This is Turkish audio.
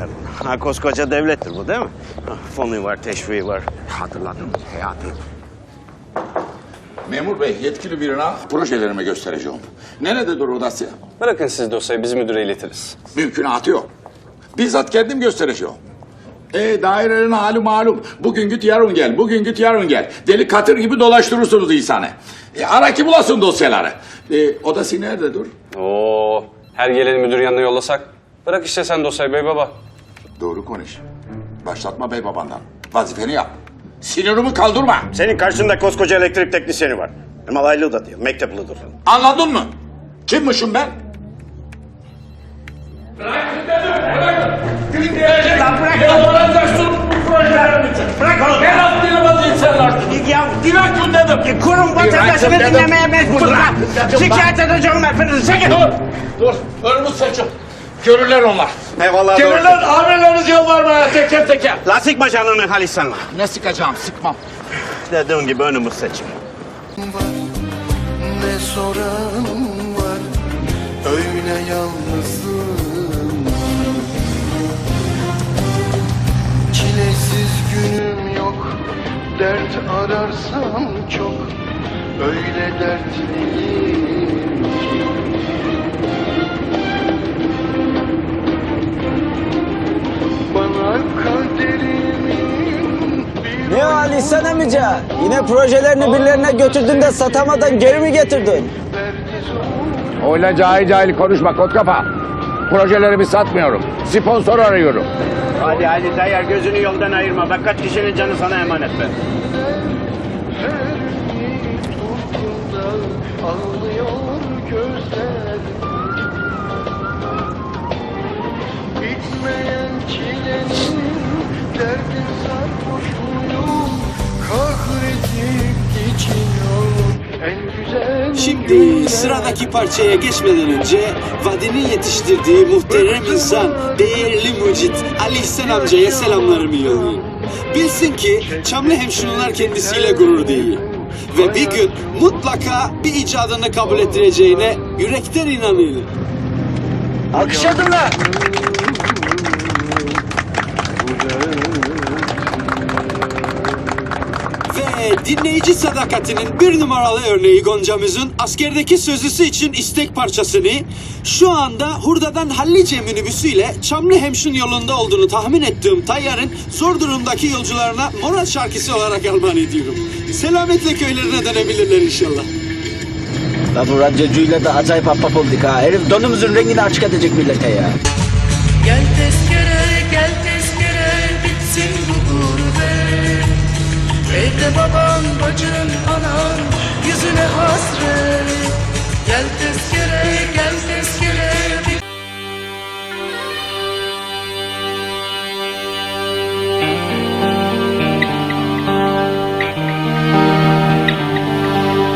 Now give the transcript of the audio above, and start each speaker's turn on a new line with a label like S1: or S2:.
S1: atarım. Ha koskoca devlettir bu değil mi? Ha, fonu var, teşviği var. Hatırladım hayatı.
S2: Memur bey yetkili birine projelerimi göstereceğim. Nerededir o dosya?
S3: Bırakın siz dosyayı biz müdüre iletiriz.
S2: Mümkünatı yok. Bizzat kendim göstereceğim. E dairenin hali malum. Bugün git yarın gel, bugün git yarın gel. Deli katır gibi dolaştırırsınız insanı. E, ara ki bulasın dosyaları. E, odası nerede dur?
S3: Oo, her geleni müdür yanına yollasak. Bırak işte sen dosyayı bey baba.
S2: Doğru konuş. Başlatma bey babandan. Vazifeni yap. Sinirimi kaldırma.
S1: Senin karşında koskoca elektrik teknisyeni var. Hem alaylı da değil, mektepludur.
S2: Anladın mı? Kimmişim ben?
S1: Bırak oğlum.
S4: Ben aklını insanlar.
S1: Ya
S4: Bırakın dedim.
S1: kurum vatandaşını
S2: dedim.
S1: dinlemeye mecburdur. ha. Şikayet edeceğim hepinizi. Çekin.
S4: Dur. Dur. Önümüz seçim. Görürler onlar.
S1: Eyvallah.
S4: Gelirler amirleriniz yollar bana teker teker.
S1: La sıkma canını Halis sana.
S2: Ne sıkacağım sıkmam.
S1: Dediğin gibi önümüz seçim.
S5: ne soran var öyle yalnızım Çilesiz günüm yok dert ararsam çok öyle dertliyim
S6: sen amca? Yine projelerini birilerine götürdün de satamadan geri mi getirdin?
S7: Öyle cahil cahil konuşma kot kafa. Projelerimi satmıyorum. Sponsor arıyorum.
S1: Hadi hadi Tayyar gözünü yoldan ayırma. Bak kaç kişinin canı sana emanet be.
S5: Bitmeyen çilenin derdin sarhoşuyum
S8: Şimdi sıradaki parçaya geçmeden önce Vadi'nin yetiştirdiği muhterem insan, değerli mucit Ali İhsan amcaya selamlarımı yollayayım. Bilsin ki Çamlı hemşireler kendisiyle gurur duyuyor. Ve bir gün mutlaka bir icadını kabul ettireceğine yürekten inanıyorum.
S6: Alkış edin lan!
S8: Dinleyici sadakatinin bir numaralı örneği Gonca'mızın askerdeki sözlüsü için istek parçasını şu anda Hurda'dan Hallice minibüsüyle Çamlı Hemşin yolunda olduğunu tahmin ettiğim tayyarın zor durumdaki yolcularına moral şarkısı olarak armağan ediyorum. Selametle köylerine dönebilirler inşallah.
S6: La bu radyocuyla da acayip ahbap olduk ha. Herif donumuzun rengini açık edecek millete ya.
S5: Gel tezkere gel